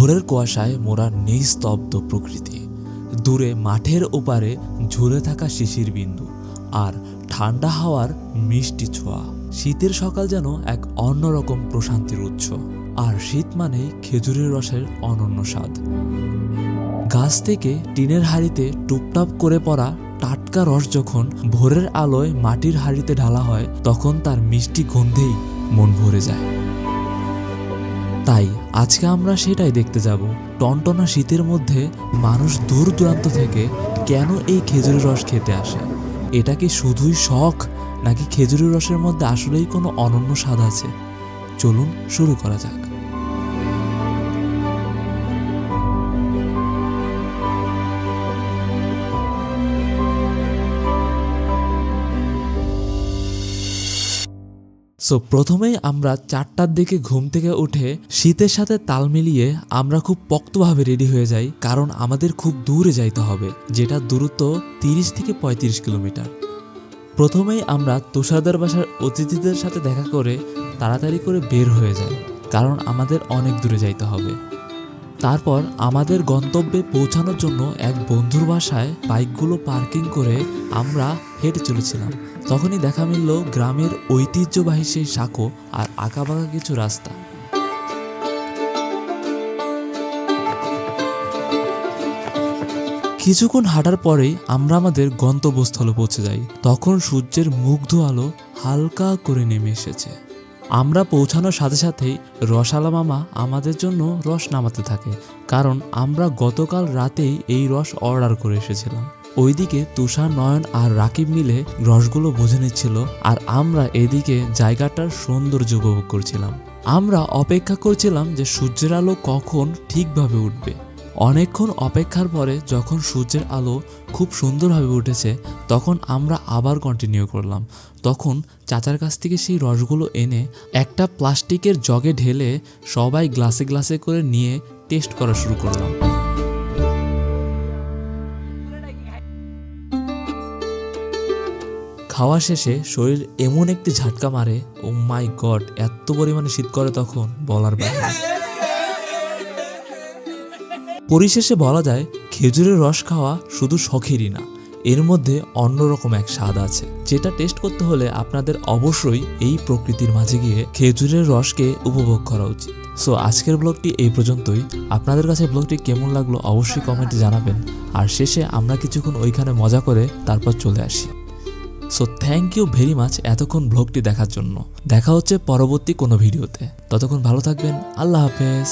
ভোরের কুয়াশায় মোরা নিস্তব্ধ প্রকৃতি। দূরে মাঠের ওপারে ঝুলে থাকা শিশির বিন্দু আর ঠান্ডা হাওয়ার মিষ্টি ছোঁয়া। শীতের সকাল যেন এক অন্যরকম প্রশান্তির উৎস। আর শীত মানেই খেজুরের রসের অনন্য স্বাদ। গাছ থেকে টিনের হাড়িতে টুপটাপ করে পড়া টাটকা রস যখন ভোরের আলোয় মাটির হাড়িতে ঢালা হয়, তখন তার মিষ্টি গন্ধেই মন ভরে যায়। তাই আজকে আমরা সেটাই দেখতে যাব। টনটনা শীতের মধ্যে মানুষ দূর দূরান্ত থেকে কেন এই খেজুরের রস খেতে আসে? এটা কি শুধুই শখ, নাকি খেজুরের রসের মধ্যে আসলেই কোনো অনন্য স্বাদ আছে? চলুন শুরু করা যাক। সো প্রথমেই আমরা চারটার দিকে ঘুম থেকে উঠে শীতের সাথে তাল মিলিয়ে আমরা খুব পক্তভাবে রেডি হয়ে যাই, কারণ আমাদের খুব দূরে যাইতে হবে, যেটা দূরত্ব তিরিশ থেকে পঁয়ত্রিশ কিলোমিটার। প্রথমেই আমরা তুষারদার বাসার অতিথিদের সাথে দেখা করে তাড়াতাড়ি করে বের হয়ে যাই, কারণ আমাদের অনেক দূরে যাইতে হবে। তারপর আমাদের গন্তব্যে পৌঁছানোর জন্য এক বন্ধুর বাসায় বাইকগুলো পার্কিং করে আমরা হেঁটে চলেছিলাম। তখনই দেখা মিলল গ্রামের ঐতিহ্যবাহী সেই সাঁকো আর আঁকাবাঁকা কিছু রাস্তা। কিছুক্ষণ হাঁটার পরেই আমরা আমাদের গন্তব্যস্থলে পৌঁছে যাই। তখন সূর্যের মুগ্ধ আলো হালকা করে নেমে এসেছে। আমরা পৌঁছানোর সাথে সাথেই রসালা মামা আমাদের জন্য রস নামাতে থাকে, কারণ আমরা গতকাল রাতেই এই রস অর্ডার করে এসেছিলাম। ওইদিকে তুষার, নয়ন আর রাকিব মিলে রসগুলো বুঝে নিচ্ছিল আর আমরা এদিকে জায়গাটার সৌন্দর্য উপভোগ করছিলাম। আমরা অপেক্ষা করছিলাম যে সূর্যের আলো কখন ঠিকভাবে উঠবে। অনেকক্ষণ অপেক্ষার পরে যখন সূর্যের আলো খুব সুন্দরভাবে উঠেছে, তখন আমরা আবার কন্টিনিউ করলাম। তখন চাচার কাছ থেকে সেই রসগুলো এনে একটা প্লাস্টিকের জগে ঢেলে সবাই গ্লাসে গ্লাসে করে নিয়ে টেস্ট করা শুরু করলাম। খাওয়া শেষে শরীর এমন একটি ঝাটকা মারে ও মাই গড এত পরিমাণে শীত করে তখন? বলার বাইরে। পরিশেষে বলা যায়, খেজুরের রস খাওয়া শুধু শখেরই না, এর মধ্যে অন্যরকম এক স্বাদ আছে। যেটা টেস্ট করতে হলে আপনাদের অবশ্যই এই প্রকৃতির মাঝে গিয়ে খেজুরের রসকে উপভোগ করা উচিত। সো আজকের ব্লগটি এই পর্যন্তই। আপনাদের কাছে ব্লগটি কেমন লাগল অবশ্যই কমেন্টে জানাবেন। আর শেষে আমরা কিছুক্ষণ ওইখানে মজা করে তারপর চলে আসি। So thank you very much এতক্ষণ ব্লগটি দেখার জন্য। দেখা হচ্ছে পরবর্তী কোনো ভিডিওতে। ততক্ষণ ভালো থাকবেন। আল্লাহ হাফেজ।